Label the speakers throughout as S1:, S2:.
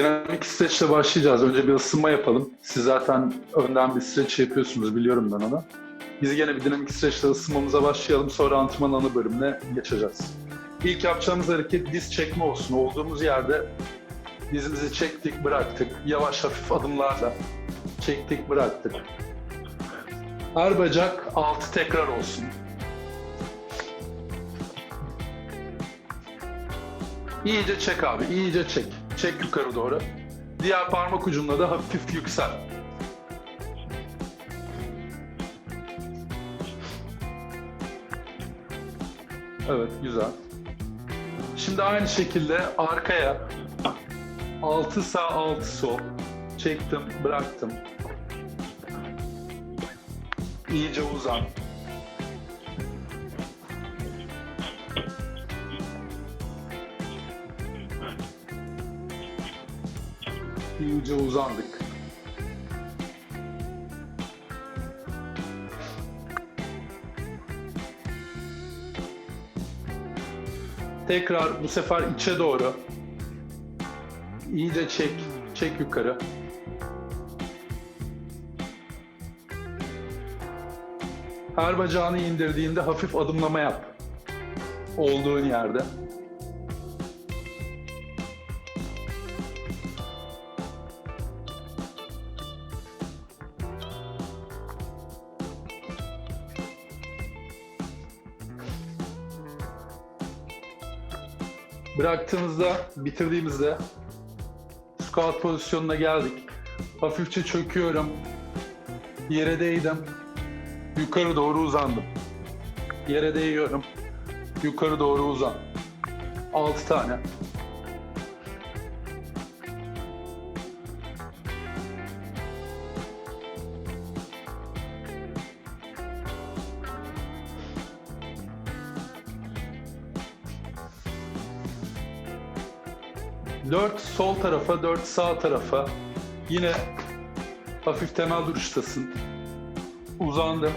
S1: Dinamik streçle başlayacağız. Önce bir ısınma yapalım. Siz zaten önden bir streç yapıyorsunuz biliyorum ben onu. Biz gene bir dinamik streçle ısınmamıza başlayalım. Sonra antrenman ana bölümüne geçeceğiz. İlk yapacağımız hareket diz çekme olsun. Olduğumuz yerde dizimizi çektik, bıraktık. Yavaş hafif adımlarla çektik, bıraktık. Her bacak altı tekrar olsun. İyice çek abi, iyice çek. Çek yukarı doğru. Diğer parmak ucunda da hafif yüksel. Evet, güzel. Şimdi aynı şekilde arkaya 6 sağ 6 sol çektim, bıraktım. İyice uzan. İyice uzandık. Tekrar bu sefer içe doğru. İyice çek, çek yukarı. Her bacağını indirdiğinde hafif adımlama yap. Olduğun yerde. Bıraktığımızda, bitirdiğimizde squat pozisyonuna geldik. Hafifçe çöküyorum. Yere değdim. Yukarı doğru uzandım. Yere değiyorum. Yukarı doğru uzan. 6 tane. Dört sol tarafa, dört sağ tarafa. Yine hafif temel duruştasın. Uzandım.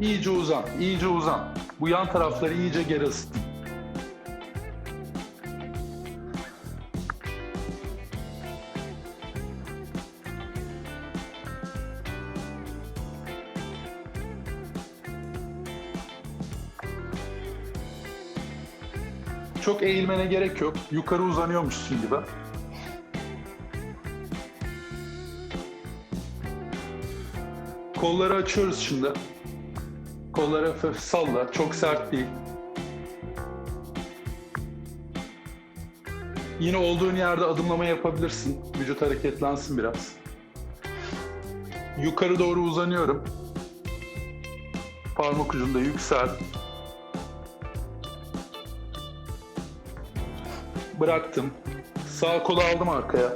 S1: İyice uzan, iyice uzan. Bu yan tarafları iyice geri ısıtın. Çok eğilmene gerek yok. Yukarı uzanıyormuşsun gibi. Kolları açıyoruz şimdi. Kolları hafif salla. Çok sert değil. Yine olduğun yerde adımlama yapabilirsin. Vücut hareketlensin biraz. Yukarı doğru uzanıyorum. Parmak ucunda yüksel. Bıraktım. Sağ kolu aldım arkaya.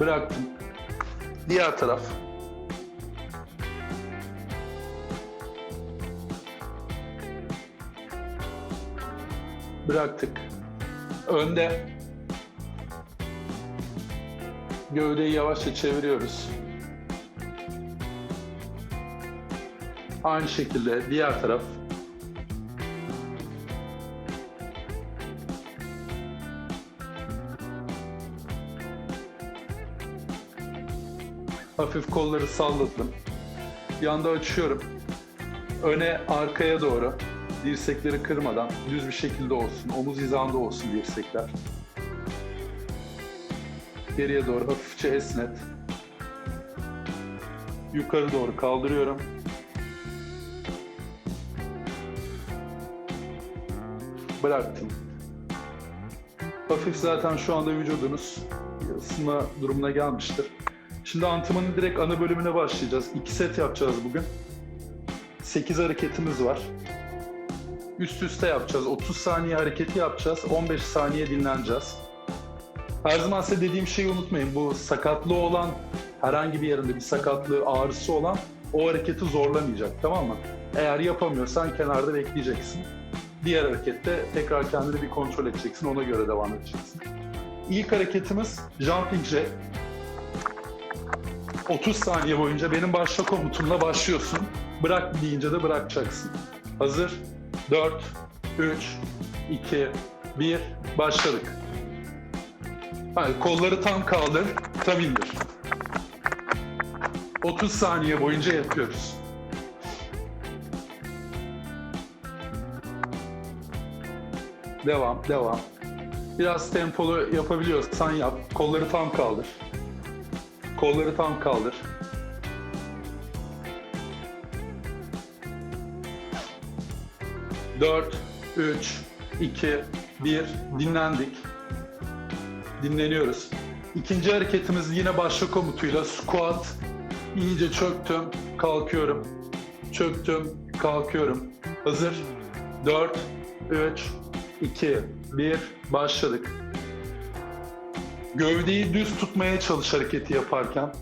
S1: Bıraktım. Diğer taraf. Bıraktık. Önde. Gövdeyi yavaşça çeviriyoruz. Aynı şekilde diğer taraf. Hafif kolları salladım. Yanda açıyorum. Öne arkaya doğru. Dirsekleri kırmadan düz bir şekilde olsun. Omuz hizanda olsun dirsekler. Geriye doğru hafifçe esnet. Yukarı doğru kaldırıyorum. Bıraktım. Hafif zaten şu anda vücudunuz ısınma durumuna gelmiştir. Şimdi antrenmanın direkt ana bölümüne başlayacağız. İki set yapacağız bugün. 8 hareketimiz var. Üst üste yapacağız. 30 saniye hareketi yapacağız. 15 saniye dinleneceğiz. Her zaman size dediğim şeyi unutmayın. Bu sakatlığı olan, herhangi bir yerinde bir sakatlığı, ağrısı olan o hareketi zorlamayacak. Tamam mı? Eğer yapamıyorsan kenarda bekleyeceksin. Diğer harekette tekrar kendini bir kontrol edeceksin. Ona göre devam edeceksin. İlk hareketimiz jumping jack. 30 saniye boyunca benim başla komutumla başlıyorsun. Bırak deyince de bırakacaksın. Hazır. 4, 3, 2, 1. Başladık. Hayır, kolları tam kaldır, tam indir. 30 saniye boyunca yapıyoruz. Devam, devam. Biraz tempolu yapabiliyorsan yap. Kolları tam kaldır. Kolları tam kaldır. Dört, üç, iki, bir. Dinlendik. Dinleniyoruz. İkinci hareketimiz yine başla komutuyla squat. İyice çöktüm, kalkıyorum. Çöktüm, kalkıyorum. Hazır. 4, 3, 2, 1. Başladık. Gövdeyi düz tutmaya çalış hareketi yaparken.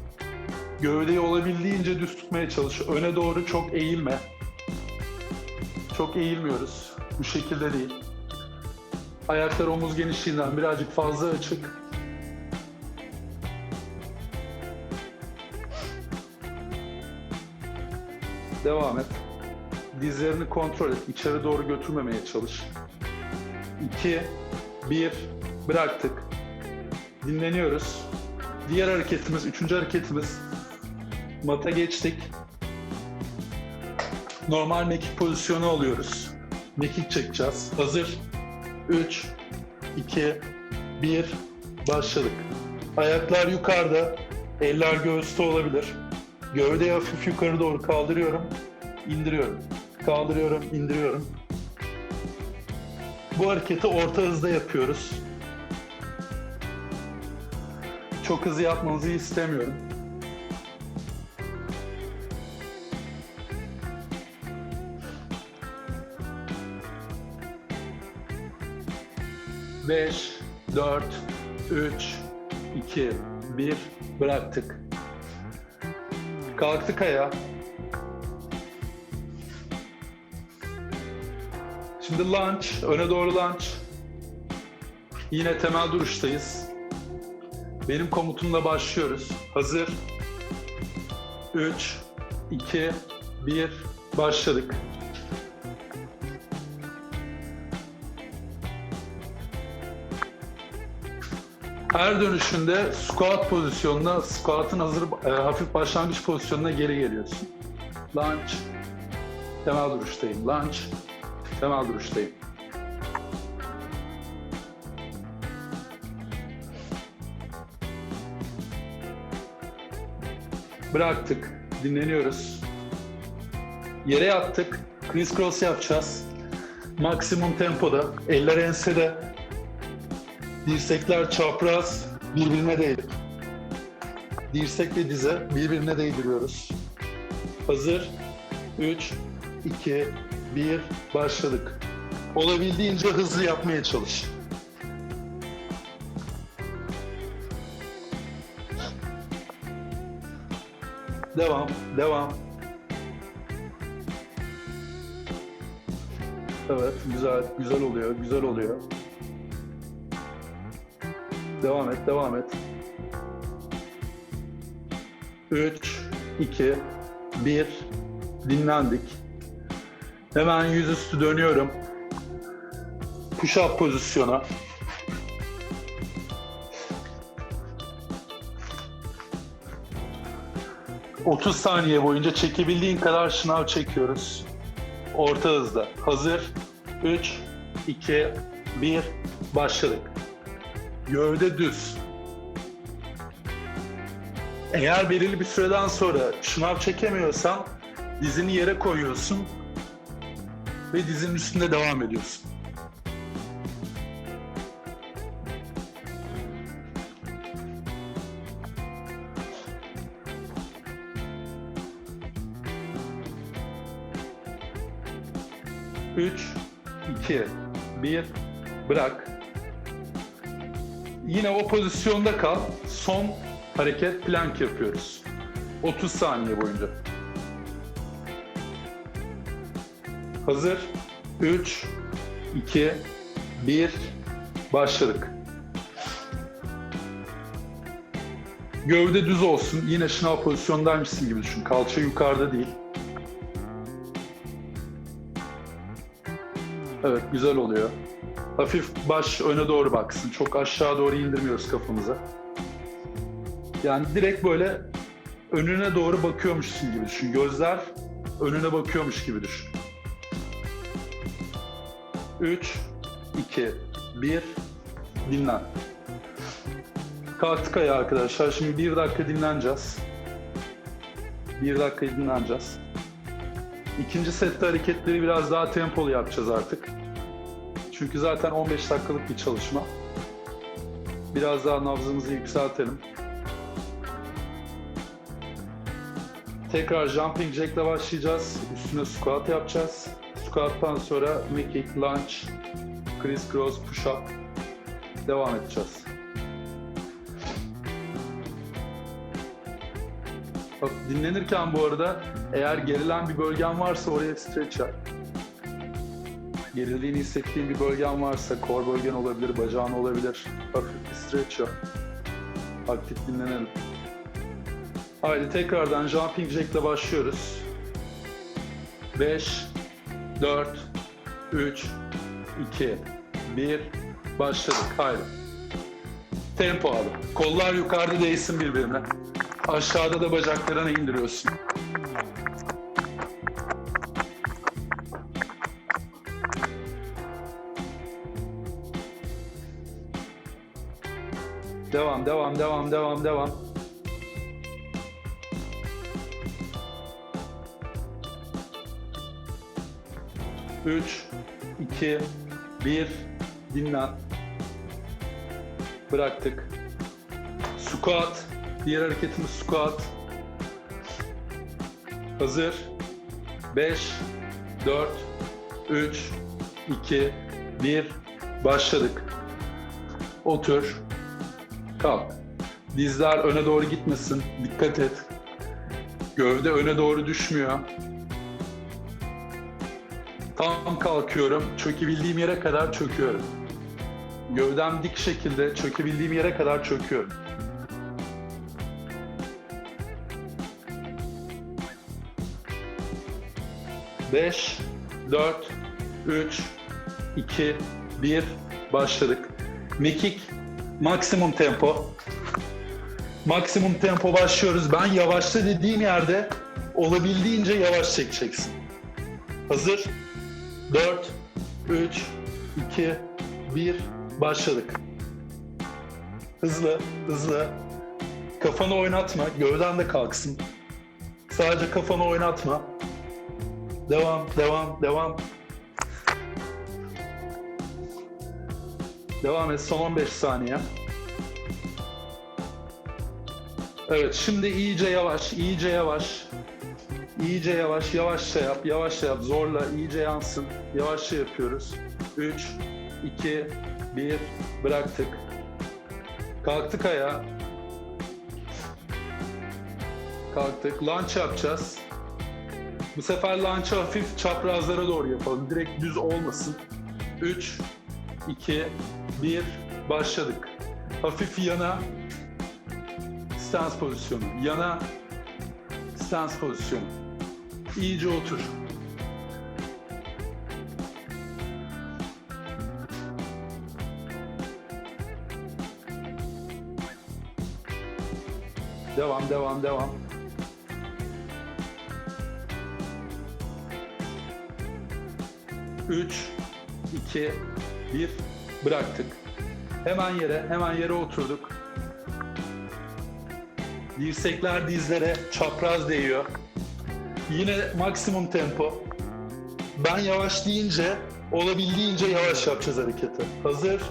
S1: Gövdeyi olabildiğince düz tutmaya çalış. Öne doğru çok eğilme. Çok eğilmiyoruz. Bu şekilde değil. Ayaklar omuz genişliğinden birazcık fazla açık. Devam et. Dizlerini kontrol et. İçeri doğru götürmemeye çalış. 2, 1, bıraktık. Dinleniyoruz. Diğer hareketimiz, üçüncü hareketimiz. Mata geçtik. Normal mekik pozisyonu alıyoruz. Mekik çekeceğiz. Hazır. 3, 2, 1, başladık. Ayaklar yukarıda, eller göğüste olabilir. Gövdeyi hafif yukarı doğru kaldırıyorum, indiriyorum. Kaldırıyorum, indiriyorum. Bu hareketi orta hızda yapıyoruz. Çok hızlı yapmanızı istemiyorum. Beş, dört, üç, iki, bir. Bıraktık. Kalktık ayağa. Şimdi lunge, öne doğru lunge. Yine temel duruştayız. Benim komutumla başlıyoruz. Hazır. 3, 2, 1, başladık. Her dönüşünde squat pozisyonuna, squat'ın hazır e, hafif başlangıç pozisyonuna geri geliyorsun. Lunge, temel duruştayım. Lunge, temel duruştayım. Bıraktık, dinleniyoruz. Yere yattık, criss cross yapacağız. Maksimum tempoda, eller ensede, Dirsekler çapraz birbirine değil. Dirsek ve dize birbirine değdiriyoruz. Hazır. 3, 2, 1, başladık. Olabildiğince hızlı yapmaya çalış. Devam, devam. Evet, güzel, güzel oluyor, güzel oluyor. Devam et, devam et. 3, 2, 1. Dinlendik. Hemen yüzüstü dönüyorum. Push-up pozisyona. ...30 saniye boyunca çekebildiğin kadar şınav çekiyoruz. Orta hızda. Hazır. 3, 2, 1. Başladık. Gövde düz. Eğer belirli bir süreden sonra şınav çekemiyorsan dizini yere koyuyorsun ve dizinin üstünde devam ediyorsun. Üç, iki, bir, bırak. Yine o pozisyonda kal. Son hareket plank yapıyoruz. 30 saniye boyunca. Hazır. 3, 2, 1, başladık. Gövde düz olsun. Yine şınav pozisyondaymışsın gibi düşün. Kalça yukarıda değil. Evet güzel oluyor. Hafif baş öne doğru baksın. Çok aşağı doğru indirmiyoruz kafamıza. Yani direkt böyle önüne doğru bakıyormuşsun gibi düşün. Gözler önüne bakıyormuş gibi düşün. 3, 2, 1, dinlen. Kalktık ayağa arkadaşlar. Şimdi bir dakika dinleneceğiz. Bir dakika dinleneceğiz. İkinci sette hareketleri biraz daha tempolu yapacağız artık. Çünkü zaten 15 dakikalık bir çalışma. Biraz daha nabzımızı yükseltelim. Tekrar jumping jack ile başlayacağız. Üstüne squat yapacağız. Squat'tan sonra mekik, lunge, criss cross, push up devam edeceğiz. Bak dinlenirken bu arada eğer gerilen bir bölgen varsa oraya stretch yap. Gerildiğini hissettiğin bir bölgen varsa kor bölgen olabilir, bacağın olabilir. Hafif bir stretch yap. Aktif dinlenelim. Haydi tekrardan jumping jack ile başlıyoruz. 5, 4, 3, 2, 1, başladık. Haydi. Tempo abi. Kollar yukarıda değsin birbirine. Aşağıda da bacaklarını indiriyorsun. Devam, devam, devam, devam, devam. Üç, iki, bir, dinlen. Bıraktık. Squat. Diğer hareketimiz squat. Hazır. 5, 4, 3, 2, 1. Başladık. Otur. Kalk. Dizler öne doğru gitmesin. Dikkat et. Gövde öne doğru düşmüyor. Tam kalkıyorum. Çökebildiğim yere kadar çöküyorum. Gövdem dik şekilde çökebildiğim yere kadar çöküyorum. Beş, dört, üç, iki, bir. Başladık. Mekik, maksimum tempo. Maksimum tempo başlıyoruz. Ben yavaşla dediğim yerde olabildiğince yavaş çekeceksin. Hazır. 4, 3, 2, 1. Başladık. Hızlı, hızlı. Kafanı oynatma. Gövden de kalksın. Sadece kafanı oynatma. Devam, devam, devam. Devam et. Son 15 saniye. Evet, şimdi iyice yavaş, iyice yavaş. İyice yavaş, yavaşça yap, yavaşça yap. Zorla, iyice yansın. Yavaşça yapıyoruz. 3, 2, 1, bıraktık. Kalktık ayağa. Kalktık. Lunge yapacağız. Bu sefer lunge'ı hafif çaprazlara doğru yapalım. Direkt düz olmasın. 3, 2, 1, başladık. Hafif yana stance pozisyonu. Yana stance pozisyonu. İyice otur. Devam, devam, devam. Üç, iki, bir. Bıraktık. Hemen yere, hemen yere oturduk. Dirsekler dizlere çapraz değiyor. Yine maksimum tempo. Ben yavaş deyince olabildiğince yavaş yapacağız hareketi. Hazır.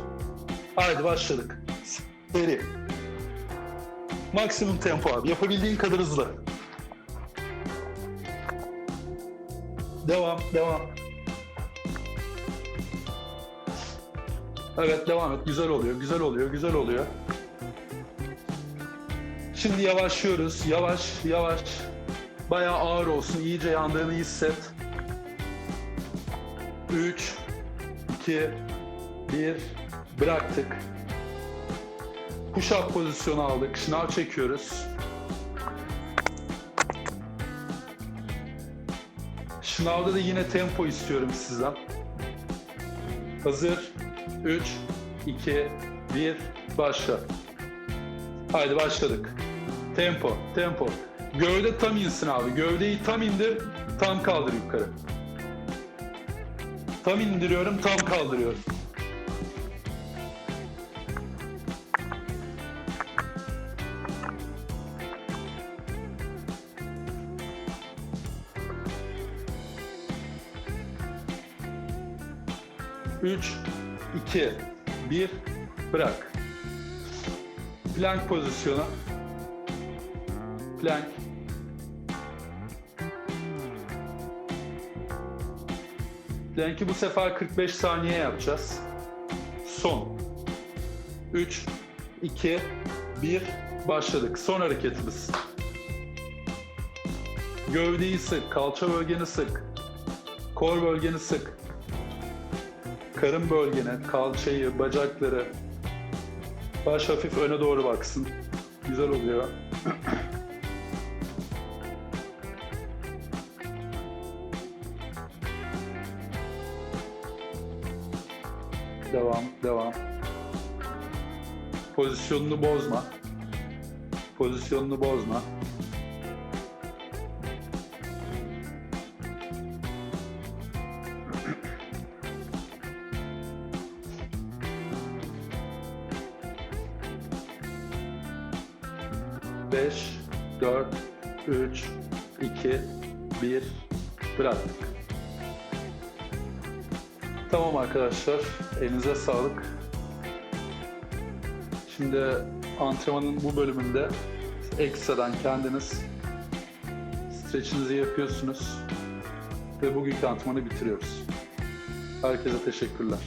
S1: Haydi başladık. Seri. Maksimum tempo abi. Yapabildiğin kadar hızlı. Devam, devam. Evet devam et. Güzel oluyor, güzel oluyor, güzel oluyor. Şimdi yavaşlıyoruz. Yavaş, yavaş. Bayağı ağır olsun. İyice yandığını hisset. 3, 2, 1. Bıraktık. Push up pozisyonu aldık. Şınav çekiyoruz. Şınavda da yine tempo istiyorum sizden. Hazır. 3, 2, 1, başla. Haydi başladık. Tempo, tempo. Gövde tam insin abi. Gövdeyi tam indir, tam kaldır yukarı. Tam indiriyorum, tam kaldırıyorum. Üç, iki, bir, bırak. Plank pozisyonu. Plank. Plank'i bu sefer 45 saniye yapacağız. Son. 3, 2, 1, başladık. Son hareketimiz. Gövdeyi sık, kalça bölgeni sık. Kol bölgeni sık. Karın bölgene, kalçayı, bacakları. Baş hafif öne doğru baksın. Güzel oluyor. Devam, devam. Pozisyonunu bozma. Pozisyonunu bozma. Beş, dört, üç, iki, bir, bıraktık. Tamam arkadaşlar, elinize sağlık. Şimdi antrenmanın bu bölümünde ekstradan kendiniz streçinizi yapıyorsunuz ve bugünkü antrenmanı bitiriyoruz. Herkese teşekkürler.